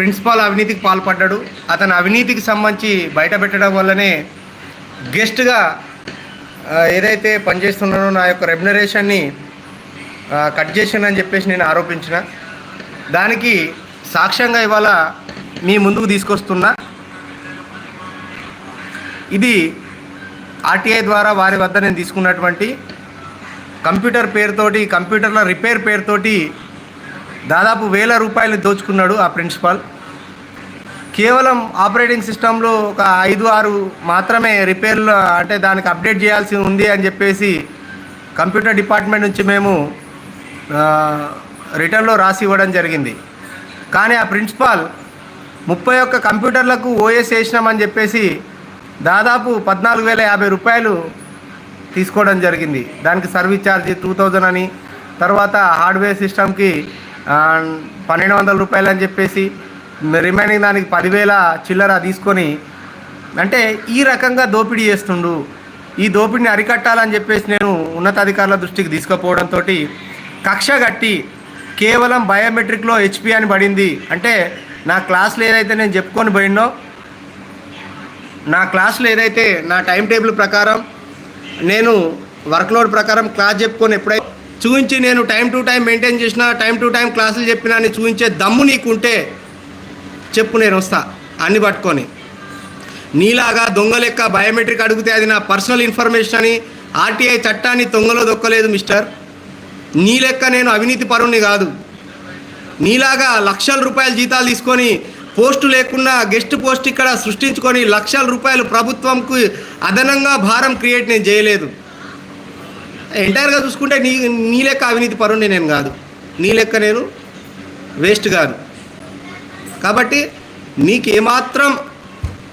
Principal అవినీతికి పాల్పడ్డాడు. అతను అవినీతికి సంబంధించి బయట పెట్టడం వల్లనే గెస్ట్గా ఏదైతే పనిచేస్తున్నానో నా యొక్క రెమ్యునరేషన్ని కట్ చేసానని చెప్పేసి నేను ఆరోపించిన. దానికి సాక్ష్యంగా ఇవాళ మీ ముందుకు తీసుకొస్తున్నా ఇది ఆర్టీఐ ద్వారా వారి వద్ద నేను తీసుకున్నటువంటి కంప్యూటర్ పేరుతోటి కంప్యూటర్ల రిపేర్ పేరుతోటి దాదాపు వేల రూపాయలు దోచుకున్నాడు ఆ ప్రిన్సిపాల్. కేవలం ఆపరేటింగ్ సిస్టంలో ఒక ఐదు ఆరు మాత్రమే రిపేర్లు అంటే దానికి అప్డేట్ చేయాల్సి ఉంది అని చెప్పేసి కంప్యూటర్ డిపార్ట్మెంట్ నుంచి మేము రిటర్న్లో రాసి ఇవ్వడం జరిగింది. కానీ ఆ ప్రిన్సిపాల్ ముప్పై ఒక్క కంప్యూటర్లకు ఓఎస్ వేసినామని చెప్పేసి దాదాపు పద్నాలుగు వేల యాభై రూపాయలు తీసుకోవడం జరిగింది. దానికి సర్వీస్ ఛార్జ్ టూ థౌజండ్ అని తర్వాత హార్డ్వేర్ సిస్టమ్కి పన్నెండు వందల రూపాయలు అని చెప్పేసి రిమైనింగ్ దానికి పదివేల చిల్లర తీసుకొని అంటే ఈ రకంగా దోపిడీ చేస్తుండు. ఈ దోపిడీని అరికట్టాలని చెప్పేసి నేను ఉన్నతాధికారుల దృష్టికి తీసుకుపోవడంతో కక్ష కట్టి కేవలం బయోమెట్రిక్లో హెచ్పి అని పడింది. అంటే నా క్లాసులు ఏదైతే నేను చెప్పుకొని పోయిండో నా క్లాసులు ఏదైతే నా టైం టేబుల్ ప్రకారం నేను వర్క్లోడ్ ప్రకారం క్లాస్ చెప్పుకొని ఎప్పుడైతే చూపించి నేను టైం టు టైం మెయింటైన్ చేసిన టైం టు టైం క్లాసులు చెప్పినా అని చూపించే దమ్ము నీకుంటే చెప్పు నేను వస్తా అన్ని పట్టుకొని. నీలాగా దొంగ లెక్క బయోమెట్రిక్ అడిగితే అది నా పర్సనల్ ఇన్ఫర్మేషన్ అని ఆర్టీఐ చట్టాన్ని దొంగలో దొక్కలేదు మిస్టర్. నీ లెక్క నేను అవినీతి పరుణ్ణి కాదు. నీలాగా లక్షల రూపాయల జీతాలు తీసుకొని పోస్టు లేకుండా గెస్ట్ పోస్ట్ ఇక్కడ సృష్టించుకొని లక్షల రూపాయలు ప్రభుత్వంకు అదనంగా భారం క్రియేట్ నేను చేయలేదు. ఎంటైర్గా చూసుకుంటే నీ నీ లెక్క అవినీతి పరుణ్ణి నేను కాదు. నీ లెక్క నేను వేస్ట్ కాదు. కాబట్టి నీకు ఏమాత్రం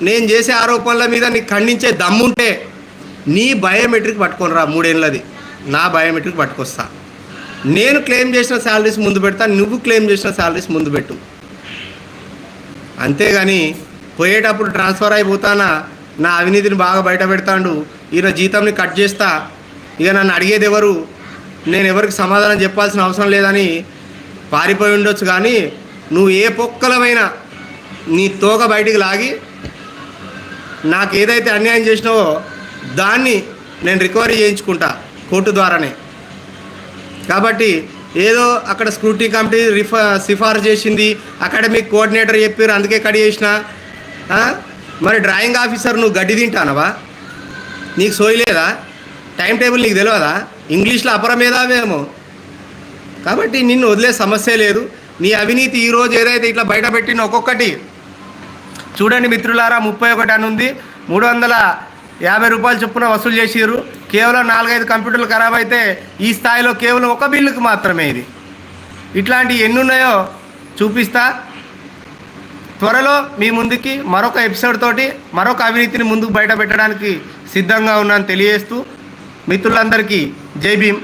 నేను చేసే ఆరోపణల మీద నీకు ఖండించే దమ్ముంటే నీ బయోమెట్రిక్ పట్టుకొని రా మూడేళ్ళది. నా బయోమెట్రిక్ పట్టుకొస్తా. నేను క్లెయిమ్ చేసిన శాలరీస్ ముందు పెడతా నువ్వు క్లెయిమ్ చేసిన శాలరీస్ ముందు పెట్టు. అంతేగాని పోయేటప్పుడు ట్రాన్స్ఫర్ అయిపోతానా? నా అవినీతిని బాగా బయట పెడతాడు ఈయన జీతంని కట్ చేస్తా ఇక నన్ను అడిగేది ఎవరు? నేను ఎవరికి సమాధానం చెప్పాల్సిన అవసరం లేదని పారిపోయి ఉండొచ్చు కానీ నువ్వు ఏ పొక్కలమైనా నీ తోక బయటికి లాగి నాకు ఏదైతే అన్యాయం చేసినావో దాన్ని నేను రికవరీ చేయించుకుంటా కోర్టు ద్వారానే. కాబట్టి ఏదో అక్కడ స్క్రూటీ కమిటీ రిఫా సిఫార్సు చేసింది అకాడమిక్ కోఆర్డినేటర్ చెప్పారు అందుకే కడి చేసిన. మరి డ్రాయింగ్ ఆఫీసర్ నువ్వు గడ్డి తింటానవా? నీకు సోయలేదా టైం టేబుల్ నీకు తెలియదా ఇంగ్లీష్లో అపరమేధావేమో. కాబట్టి నిన్ను వదిలే సమస్య లేదు. నీ అవినీతి ఈరోజు ఏదైతే ఇట్లా బయట పెట్టిన ఒక్కొక్కటి. చూడండి మిత్రులారా ముప్పై ఒకటి అని ఉంది. మూడు వందల యాభై రూపాయలు చొప్పున వసూలు చేసిరు కేవలం నాలుగైదు కంప్యూటర్లు ఖరాబ్ అయితే ఈ స్థాయిలో కేవలం ఒక బిల్లుకు మాత్రమే ఇది. ఇట్లాంటివి ఎన్ని ఉన్నాయో చూపిస్తా. త్వరలో మీ ముందుకి మరొక ఎపిసోడ్ తోటి మరొక అవినీతిని ముందుకు బయట పెట్టడానికి సిద్ధంగా ఉన్నాను తెలియజేస్తూ మిత్రులందరికీ జై భీమ్.